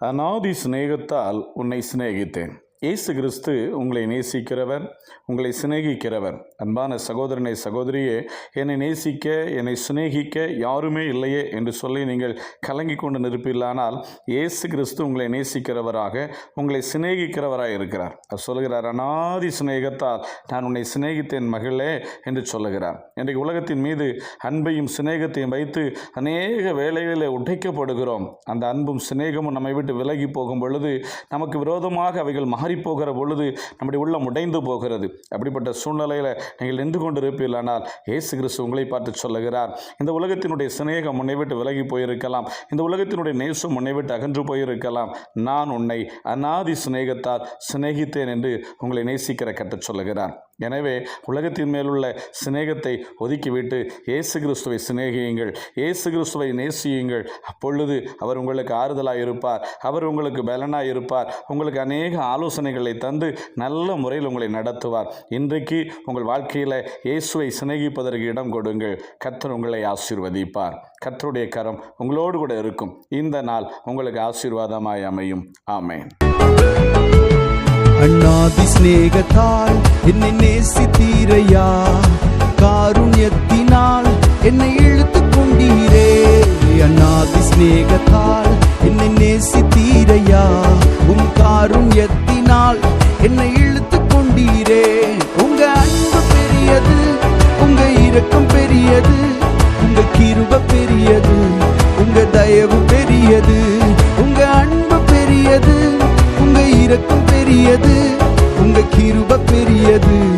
அநாதி சிநேகத்தால் உன்னை சிநேகித்தேன். இயேசு கிறிஸ்து உங்களை நேசிக்கிறவர் உங்களை சிநேகிக்கிறவர். அன்பான சகோதரனை சகோதரியே என்னை நேசிக்க என்னை சிநேகிக்க யாருமே இல்லையே என்று சொல்லி நீங்கள் கலங்கி கொண்டு நிற்பீர்களானால் இயேசு கிறிஸ்து உங்களை நேசிக்கிறவராக உங்களை சிநேகிக்கிறவராக இருக்கிறார். அவர் சொல்லுகிறார் அனாதி சிநேகத்தால் நான் உன்னை சிநேகித்தேன் மகளே என்று சொல்லுகிறார். இன்றைக்கு உலகத்தின் மீது அன்பையும் சிநேகத்தையும் வைத்து அநேக வேலைகளில் உடைக்கப்படுகிறோம். அந்த அன்பும் சிநேகமும் நம்மை விட்டு விலகி போகும் பொழுது நமக்கு விரோதமாக அவைகள் மாறி போகிற பொழுது நம்முடைய உள்ளம் உடைந்து போகிறது. அப்படிப்பட்ட சூழ்நிலையில் நீங்கள் நின்று கொண்டு இருப்பீர்களானால் இயேசு கிறிஸ்து உங்களை பார்த்து சொல்லுகிறார். இந்த உலகத்தினுடைய சிநேகம் உன்னை விட்டு விலகி போயிருக்கலாம். இந்த உலகத்தினுடைய நேசம் உன்னை விட்டு அகன்று போயிருக்கலாம். நான் உன்னை அநாதி சிநேகத்தால் சிநேகித்தேன் என்று உங்களை நேசிக்கிற கட்ட சொல்லுகிறார். எனவே உலகத்தின் மேலுள்ள சிநேகத்தை ஒதுக்கிவிட்டு இயேசு கிறிஸ்துவை சிநேகியுங்கள். இயேசு கிறிஸ்துவை நேசியுங்கள். அப்பொழுது அவர் உங்களுக்கு ஆறுதலாக இருப்பார் அவர் உங்களுக்கு பலனாக இருப்பார் உங்களுக்கு அநேக ஆலோசனை ஆலோசனைகளை தந்து நல்ல முறையில் உங்களை நடத்துவார். இன்றைக்கு உங்கள் வாழ்க்கையில் இயேசுவை சிநேகிப்பதற்கு இடம் கொடுங்கள். கத்தர் உங்களை ஆசீர்வதிப்பார். கத்தருடைய கரம் உங்களோடு கூட இருக்கும். இந்த நாள் உங்களுக்கு ஆசீர்வாதமாய் அமையும். ஆமேன். அண்ணாதி சிநேகத்தால் என்னை நேசித்தீரையா? காருண்யத்தினால் என்னை இழுத்து கொண்டீரே. அண்ணாதி சிநேகத்தால் என்னை நேசித்தீரையா? உன் காருண்யத்தினால் இரக்கம் பெரியது உங்க கிருப பெரியது உங்க தயவு பெரியது உங்க அன்பு பெரியது உங்க இரக்கம் பெரியது உங்க கிருப பெரியது பெரியது.